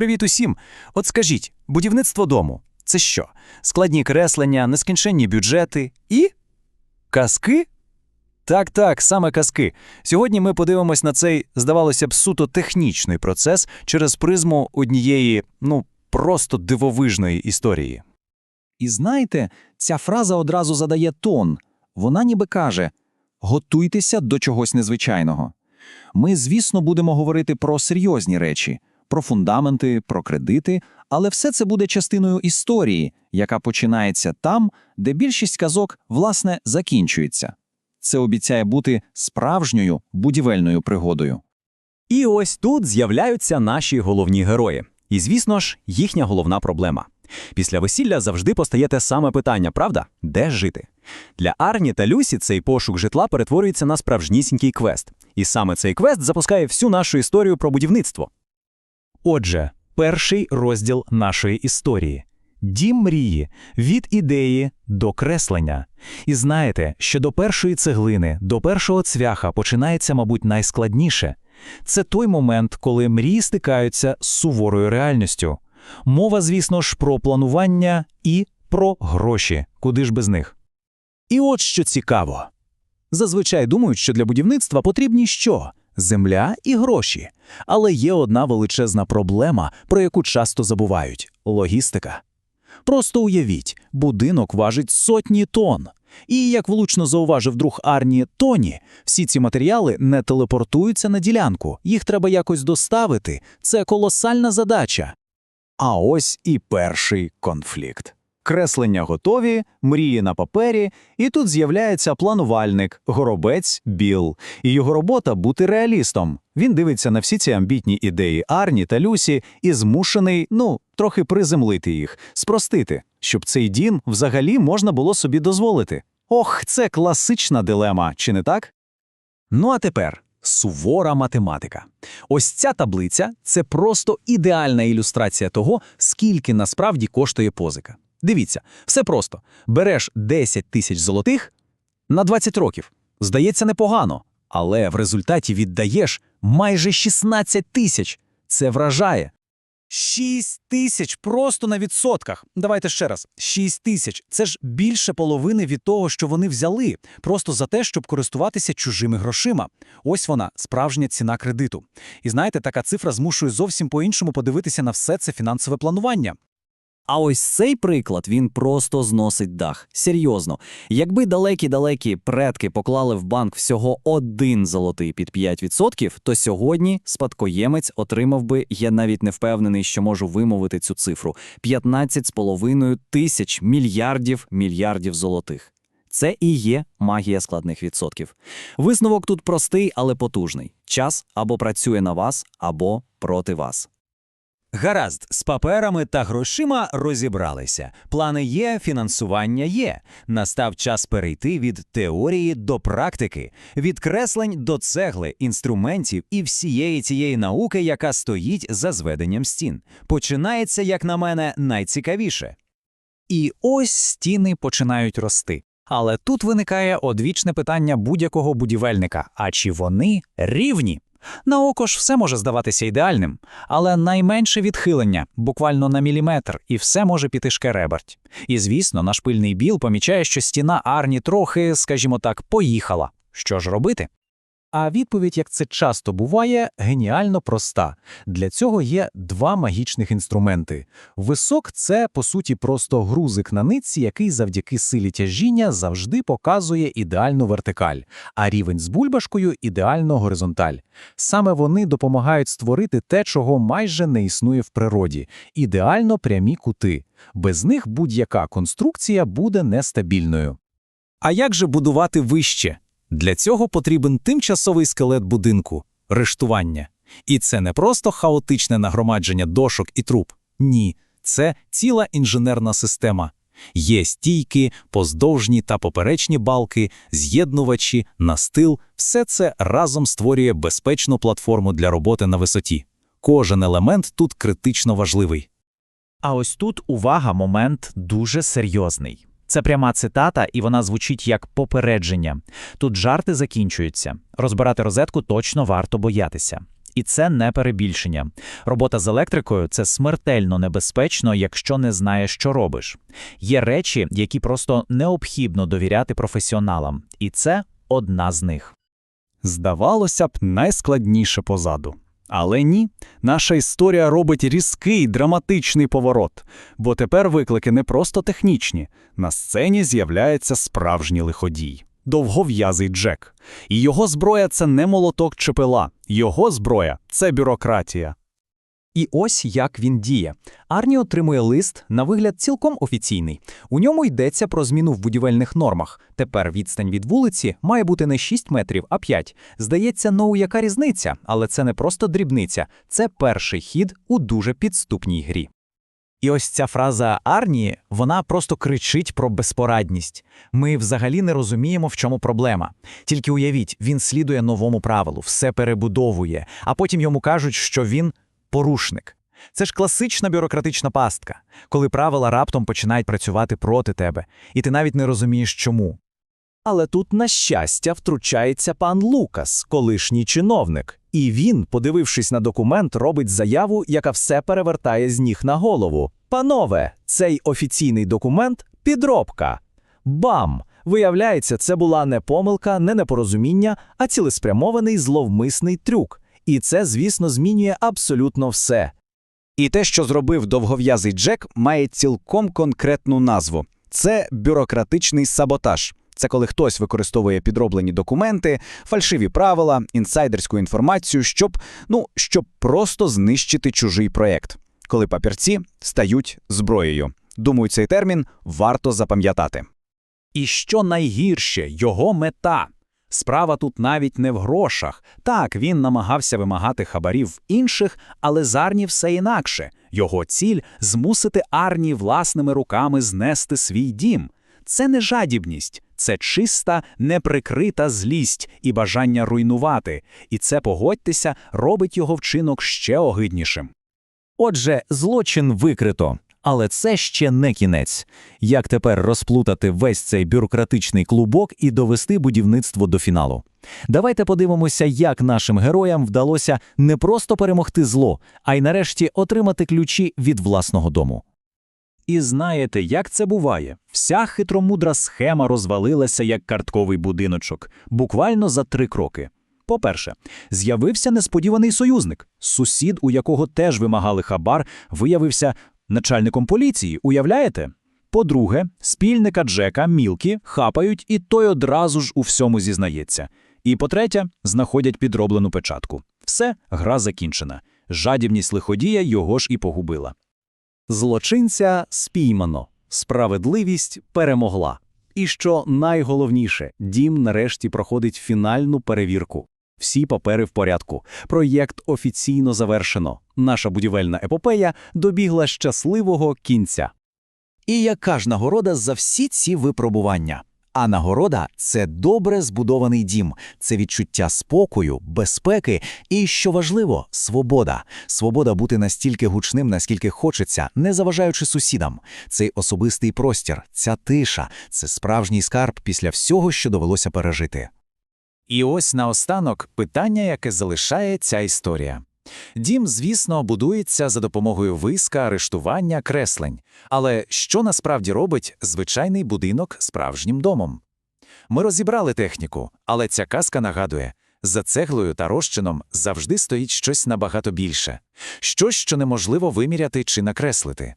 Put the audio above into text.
Привіт усім! От скажіть, будівництво дому це що? Складні креслення, нескінченні бюджети і. казки? Так, так, саме казки. Сьогодні ми подивимось на цей, здавалося б, суто технічний процес через призму однієї, ну, просто дивовижної історії. І знаєте, ця фраза одразу задає тон. Вона ніби каже: готуйтеся до чогось незвичайного. Ми, звісно, будемо говорити про серйозні речі, про фундаменти, про кредити, але все це буде частиною історії, яка починається там, де більшість казок, власне, закінчується. Це обіцяє бути справжньою будівельною пригодою. І ось тут з'являються наші головні герої. І, звісно ж, їхня головна проблема. Після весілля завжди постає те саме питання, правда? Де жити? Для Арні та Люсі цей пошук житла перетворюється на справжнісінький квест. І саме цей квест запускає всю нашу історію про будівництво. Отже, перший розділ нашої історії. Дім мрії від ідеї до креслення. І знаєте, що до першої цеглини, до першого цвяха починається, мабуть, найскладніше. Це той момент, коли мрії стикаються з суворою реальністю. Мова, звісно ж, про планування і про гроші, куди ж без них. І от що цікаво. Зазвичай думають, що для будівництва потрібні що? Земля і гроші. Але є одна величезна проблема, про яку часто забувають логістика. Просто уявіть, будинок важить сотні тонн. І, як влучно зауважив друг Арні Тоні, всі ці матеріали не телепортуються на ділянку, їх треба якось доставити. Це колосальна задача. А ось і перший конфлікт. Креслення готові, мрії на папері, і тут з'являється планувальник, горобець Біл. І його робота бути реалістом. Він дивиться на всі ці амбітні ідеї Арні та Люсі і змушений, ну, трохи приземлити їх, спростити, щоб цей дім взагалі можна було собі дозволити. Ох, це класична дилема, чи не так? Ну а тепер сувора математика. Ось ця таблиця це просто ідеальна ілюстрація того, скільки насправді коштує позика. Дивіться, все просто. Береш 10 тисяч золотих на 20 років. Здається, непогано, але в результаті віддаєш майже 16 тисяч. Це вражає. 6 тисяч просто на відсотках. Давайте ще раз. 6 тисяч. Це ж більше половини від того, що вони взяли, просто за те, щоб користуватися чужими грошима. Ось вона, справжня ціна кредиту. І знаєте, така цифра змушує зовсім по-іншому подивитися на все це фінансове планування. А ось цей приклад він просто зносить дах. Серйозно. Якби далекі-далекі предки поклали в банк всього один золотий під 5%, то сьогодні спадкоємець отримав би, я навіть не впевнений, що можу вимовити цю цифру, 15,5 тисяч мільярдів мільярдів золотих. Це і є магія складних відсотків. Висновок тут простий, але потужний. Час або працює на вас, або проти вас. Гаразд, з паперами та грошима розібралися. Плани є, фінансування є. Настав час перейти від теорії до практики, від креслень до цегли, інструментів і всієї цієї науки, яка стоїть за зведенням стін. Починається, як на мене, найцікавіше. І ось стіни починають рости. Але тут виникає одвічне питання будь-якого будівельника: а чи вони рівні? На око ж все може здаватися ідеальним, але найменше відхилення, буквально на міліметр, і все може піти шкереберть. І звісно, наш пильний біл помічає, що стіна Арні трохи, скажімо так, поїхала. Що ж робити? А відповідь, як це часто буває, геніально проста. Для цього є два магічних інструменти. Висок це, по суті, просто грузик на нитці, який завдяки силі тяжіння завжди показує ідеальну вертикаль, а рівень з бульбашкою ідеально горизонталь. Саме вони допомагають створити те, чого майже не існує в природі ідеально прямі кути. Без них будь-яка конструкція буде нестабільною. А як же будувати вище? Для цього потрібен тимчасовий скелет будинку рештування. І це не просто хаотичне нагромадження дошок і труб. Ні, це ціла інженерна система. Є стійки, поздовжні та поперечні балки, з'єднувачі, настил все це разом створює безпечну платформу для роботи на висоті. Кожен елемент тут критично важливий. А ось тут увага, момент дуже серйозний. Це пряма цитата, і вона звучить як попередження. Тут жарти закінчуються. Розбирати розетку точно варто боятися. І це не перебільшення. Робота з електрикою це смертельно небезпечно, якщо не знаєш, що робиш. Є речі, які просто необхідно довіряти професіоналам, і це одна з них. Здавалося б, найскладніше позаду. Але ні, наша історія робить різкий драматичний поворот, бо тепер виклики не просто технічні. На сцені з'являється справжній лиходій. Довгов'язий Джек. І його зброя це не молоток чи пила. Його зброя це бюрократія. І ось як він діє. Арні отримує лист, на вигляд цілком офіційний. У ньому йдеться про зміну в будівельних нормах. Тепер відстань від вулиці має бути не 6 метрів, а 5. Здається, ну яка різниця, але це не просто дрібниця, це перший хід у дуже підступній грі. І ось ця фраза Арні, вона просто кричить про безпорадність. Ми взагалі не розуміємо, в чому проблема. Тільки уявіть, він слідує новому правилу, все перебудовує, а потім йому кажуть, що він порушник. Це ж класична бюрократична пастка, коли правила раптом починають працювати проти тебе, і ти навіть не розумієш чому. Але тут, на щастя, втручається пан Лукас, колишній чиновник, і він, подивившись на документ, робить заяву, яка все перевертає з ніг на голову. Панове, цей офіційний документ підробка. Бам! Виявляється, це була не помилка, не непорозуміння, а цілеспрямований зловмисний трюк. І це, звісно, змінює абсолютно все. І те, що зробив довгов'язий Джек, має цілком конкретну назву це бюрократичний саботаж. Це коли хтось використовує підроблені документи, фальшиві правила, інсайдерську інформацію, щоб, ну, щоб просто знищити чужий проєкт. Коли папірці стають зброєю. Думаю, цей термін варто запам'ятати. І що найгірше, його мета. Справа тут навіть не в грошах. Так, він намагався вимагати хабарів інших, але з Арні все інакше. Його ціль – змусити Арні власними руками знести свій дім. Це не жадібність, це чиста, неприкрита злість і бажання руйнувати. І це, погодьтеся, робить його вчинок ще огиднішим. Отже, злочин викрито. Але це ще не кінець. Як тепер розплутати весь цей бюрократичний клубок і довести будівництво до фіналу? Давайте подивимося, як нашим героям вдалося не просто перемогти зло, а й нарешті отримати ключі від власного дому. І знаєте, як це буває? Вся хитромудра схема розвалилася як картковий будиночок, буквально за три кроки. По-перше, з'явився несподіваний союзник. Сусід, у якого теж вимагали хабар, виявився начальником поліції, уявляєте? По-друге, спільника Джека Мілкі хапають, і той одразу ж у всьому зізнається. І по-третє, знаходять підроблену печатку. Все, гра закінчена. Жадібність лиходія його ж і погубила. Злочинця спіймано, справедливість перемогла. І що найголовніше, дім нарешті проходить фінальну перевірку. Всі папери в порядку. Проєкт офіційно завершено. Наша будівельна епопея добігла щасливого кінця. І яка ж нагорода за всі ці випробування? А нагорода це добре збудований дім, це відчуття спокою, безпеки і, що важливо, свобода. Свобода бути настільки гучним, наскільки хочеться, не заважаючи сусідам. Цей особистий простір, ця тиша це справжній скарб після всього, що довелося пережити. І ось наостанок питання, яке залишає ця історія. Дім, звісно, будується за допомогою виска, арештування, креслень. Але що насправді робить звичайний будинок справжнім домом? Ми розібрали техніку, але ця казка нагадує, за цеглою та розчином завжди стоїть щось набагато більше, щось, що неможливо виміряти чи накреслити.